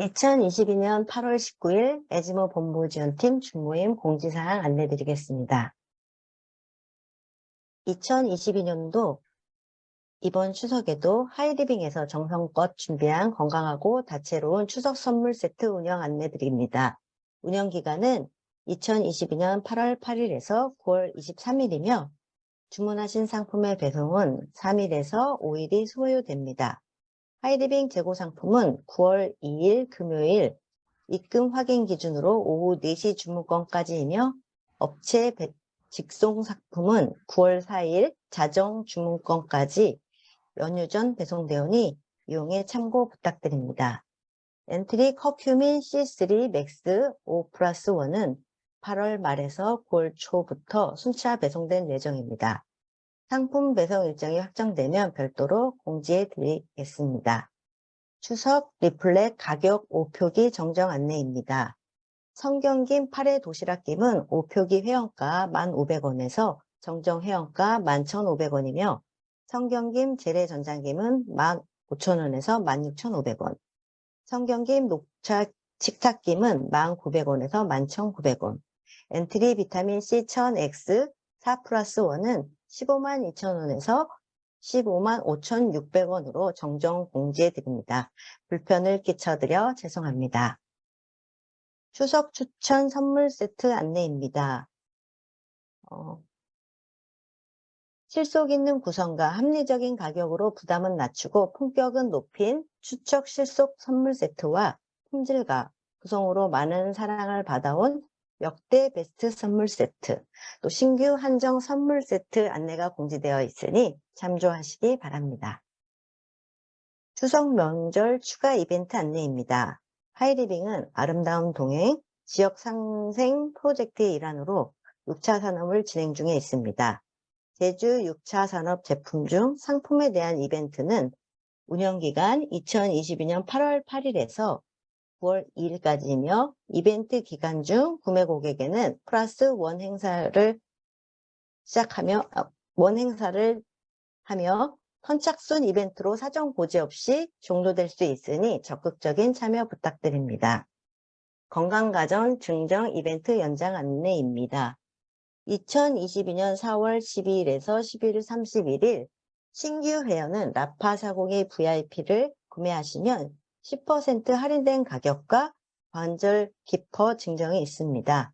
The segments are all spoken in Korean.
2022년 8월 19일 에즈모 본부 지원팀 중모임 공지사항 안내드리겠습니다. 2022년도 이번 추석에도 하이리빙에서 정성껏 준비한 건강하고 다채로운 추석 선물 세트 운영 안내드립니다. 운영 기간은 2022년 8월 8일에서 9월 23일이며 주문하신 상품의 배송은 3일에서 5일이 소요됩니다. 하이리빙 재고 상품은 9월 2일 금요일 입금 확인 기준으로 오후 4시 주문권까지이며 업체 배- 직송 상품은 9월 4일 자정 주문권까지 연휴 전 배송되오니 이용에 참고 부탁드립니다. 엔트리 커큐민 C3 맥스 5 플러스 1은 8월 말에서 9월 초부터 순차 배송된 예정입니다. 상품 배송 일정이 확정되면 별도로 공지해 드리겠습니다. 추석 리플렛 가격 5표기 정정 안내입니다. 성경김 8회 도시락김은 5표기 회원가 1,500원에서 정정 회원가 11,500원이며 성경김 재래전장김은 15,000원에서 16,500원, 성경김 녹차 식탁김은 1,900원에서 11,900원, 엔트리 비타민 C 1000X 4 플러스 1은 15만 2천 원에서 15만 5,600원으로 정정 공지해 드립니다. 불편을 끼쳐드려 죄송합니다. 추석 추천 선물 세트 안내입니다. 어, 실속 있는 구성과 합리적인 가격으로 부담은 낮추고 품격은 높인 추석 실속 선물 세트와 품질과 구성으로 많은 사랑을 받아온 역대 베스트 선물 세트, 또 신규 한정 선물 세트 안내가 공지되어 있으니 참조하시기 바랍니다. 추석 명절 추가 이벤트 안내입니다. 하이리빙은 아름다운 동행 지역 상생 프로젝트의 일환으로 6차 산업을 진행 중에 있습니다. 제주 6차 산업 제품 중 상품에 대한 이벤트는 운영기간 2022년 8월 8일에서 9월 2일까지이며 이벤트 기간 중 구매 고객에는 플러스 원 행사를 시작하며 아, 원 행사를 하며 선착순 이벤트로 사전 고지 없이 종료될 수 있으니 적극적인 참여 부탁드립니다. 건강가전 증정 이벤트 연장 안내입니다. 2022년 4월 12일에서 11월 31일 신규 회원은 라파사공의 VIP를 구매하시면 10% 할인된 가격과 관절 기퍼 증정이 있습니다.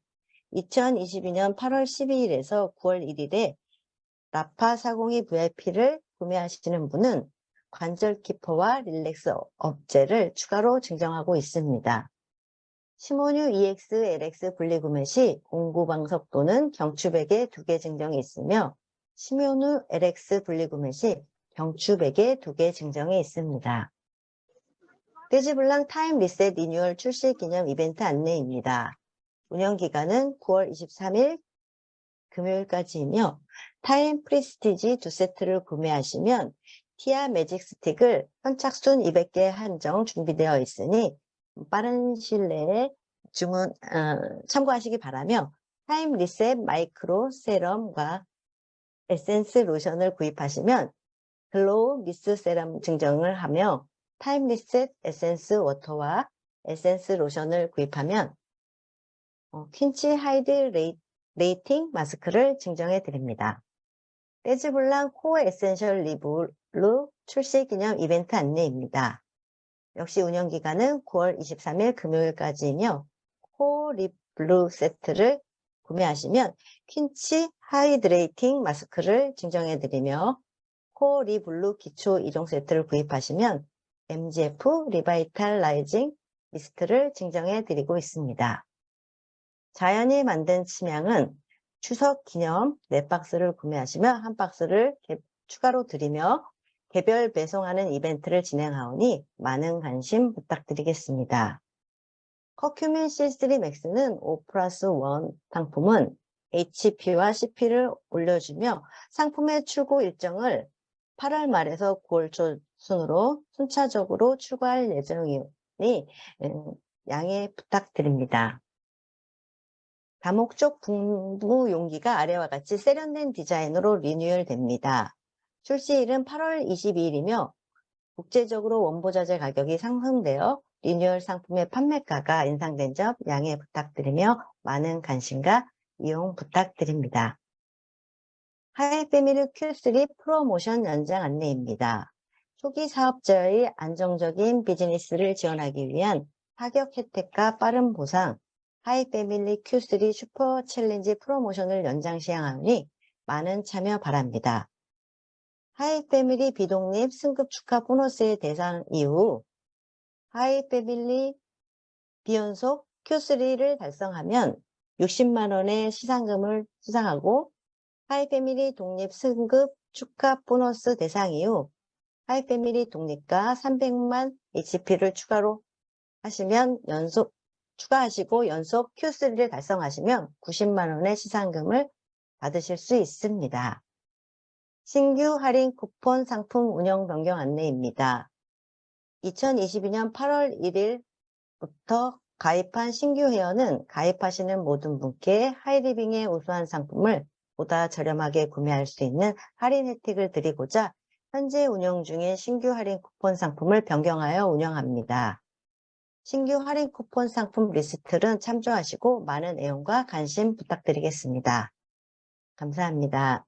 2022년 8월 12일에서 9월 1일에 라파 402 VIP를 구매하시는 분은 관절 키퍼와 릴렉스 업체를 추가로 증정하고 있습니다. 시모뉴 EX, LX 분리 구매 시 공구 방석 또는 경추백에 두 개 증정이 있으며 시모뉴 LX 분리 구매 시 경추백에 두 개 증정이 있습니다. 데지블랑 타임 리셋 리뉴얼 출시 기념 이벤트 안내입니다. 운영 기간은 9월 23일 금요일까지이며 타임 프리스티지 두 세트를 구매하시면 티아 매직 스틱을 선착순 200개 한정 준비되어 있으니 빠른 시일 내에 주문 어, 참고하시기 바라며 타임 리셋 마이크로 세럼과 에센스 로션을 구입하시면 글로우 미스 세럼 증정을 하며 타임 리셋 에센스 워터와 에센스 로션을 구입하면 어, 퀸치 하이드 레이, 레이팅 마스크를 증정해 드립니다. 떼즈블랑 코어 에센셜 리블루 출시 기념 이벤트 안내입니다. 역시 운영 기간은 9월 23일 금요일까지이며 코어 립블루 세트를 구매하시면 퀸치 하이드레이팅 마스크를 증정해 드리며 코어 리블루 기초 이종 세트를 구입하시면 MGF 리바이탈라이징 미스트를 증정해 드리고 있습니다. 자연이 만든 침향은 추석 기념 4박스를 구매하시면 한 박스를 개- 추가로 드리며 개별 배송하는 이벤트를 진행하오니 많은 관심 부탁드리겠습니다. 커큐민 C3 맥스는 5 플러스 1 상품은 HP와 CP를 올려주며 상품의 출고 일정을 8월 말에서 9월 초 순으로 순차적으로 추가할 예정이니 음, 양해 부탁드립니다. 다목적 분무 용기가 아래와 같이 세련된 디자인으로 리뉴얼됩니다. 출시일은 8월 22일이며 국제적으로 원보자재 가격이 상승되어 리뉴얼 상품의 판매가가 인상된 점 양해 부탁드리며 많은 관심과 이용 부탁드립니다. 하이패밀리 Q3 프로모션 연장 안내입니다. 초기 사업자의 안정적인 비즈니스를 지원하기 위한 파격 혜택과 빠른 보상, 하이패밀리 Q3 슈퍼 챌린지 프로모션을 연장 시행하니 많은 참여 바랍니다. 하이패밀리 비독립 승급 축하 보너스의 대상 이후 하이패밀리 비연속 Q3를 달성하면 60만 원의 시상금을 수상하고 하이패밀리 독립 승급 축하 보너스 대상 이후 하이패밀리 독립가 300만 HP를 추가로 하시면 연속 추가하시고 연속 Q3를 달성하시면 90만 원의 시상금을 받으실 수 있습니다. 신규 할인 쿠폰 상품 운영 변경 안내입니다. 2022년 8월 1일부터 가입한 신규 회원은 가입하시는 모든 분께 하이리빙의 우수한 상품을 보다 저렴하게 구매할 수 있는 할인 혜택을 드리고자 현재 운영 중인 신규 할인 쿠폰 상품을 변경하여 운영합니다. 신규 할인 쿠폰 상품 리스트를 참조하시고 많은 애용과 관심 부탁드리겠습니다. 감사합니다.